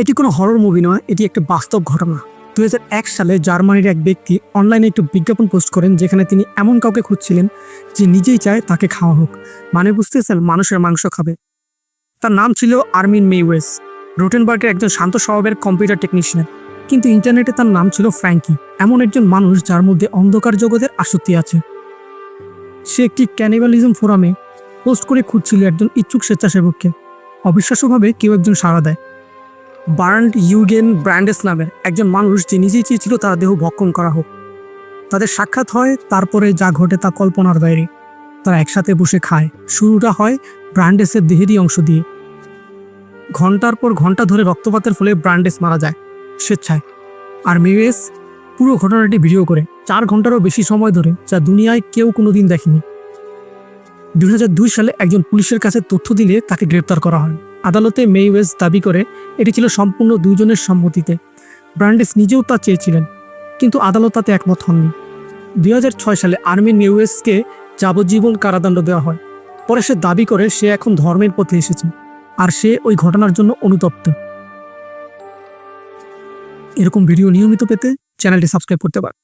এটি কোনো horror movie নয়, এটি একটা বাস্তব ঘটনা। দুই হাজার এক সালে জার্মানির এক ব্যক্তি অনলাইনে একটু বিজ্ঞাপন পোস্ট করেন, যেখানে তিনি এমন কাউকে খুঁজছিলেন যে নিজেই চায় তাকে খাওয়া হোক। মানে বুঝতেছেন, মানুষের মাংস খাবে। তার নাম ছিল আর্মিন মেইওয়েস। রোটেনবার্গের একজন শান্ত স্বভাবের কম্পিউটার টেকনিশিয়ান কিন্তু ইন্টারনেটে তার নাম ছিল ফ্র্যাঙ্কি। এমন একজন মানুষ যার মধ্যে অন্ধকার জগতের আসক্তি আছে। সে একটি ক্যানিবালিজম ফোরামে পোস্ট করে খুঁজছিল একজন ইচ্ছুক স্বেচ্ছাসেবককে। অবিশ্বাস্যভাবে কেউ একজন সাড়া দেয়। বার্ন্ড ইউগেন ব্র্যান্ডেস নামের একজন মানুষ যে নিজেই চেয়েছিল তার দেহ ভক্ষণ করা হোক। তাদের সাক্ষাৎ হয় তারপরে যা ঘটে তা কল্পনার বাইরে। তারা একসাথে বসে খায়। শুরুটা হয় ব্র্যান্ডেসের দেহেরই অংশ দিয়ে। ঘণ্টার পর ঘণ্টা ধরে রক্তপাতের ফলে ব্র্যান্ডেস মারা যায় স্বেচ্ছায়। আর মিউএস পুরো ঘটনাটি ভিডিও করে। চার ঘন্টারও বেশি সময় ধরে যা দুনিয়ায় কেউ কোনো দিন দেখেনি। দু হাজার দুই সালে একজন পুলিশের কাছে তথ্য দিলে তাকে গ্রেপ্তার করা হয়। আদালতে মেইওয়েস দাবি করে, এটি ছিল সম্পূর্ণ দুজনের সম্মতিতে। ব্র্যান্ডেস নিজেও তা চেয়েছিলেন, কিন্তু আদালত তাতে একমত হননি। দুই হাজার ছয় সালে আর্মিন মেইওয়েসকে যাবজ্জীবন কারাদণ্ড দেওয়া হয়। পরে সে দাবি করে সে এখন ধর্মের পথে এসেছে, আর সে ওই ঘটনার জন্য অনুতপ্ত। এরকম ভিডিও নিয়মিত পেতে চ্যানেলটি সাবস্ক্রাইব করতে পারে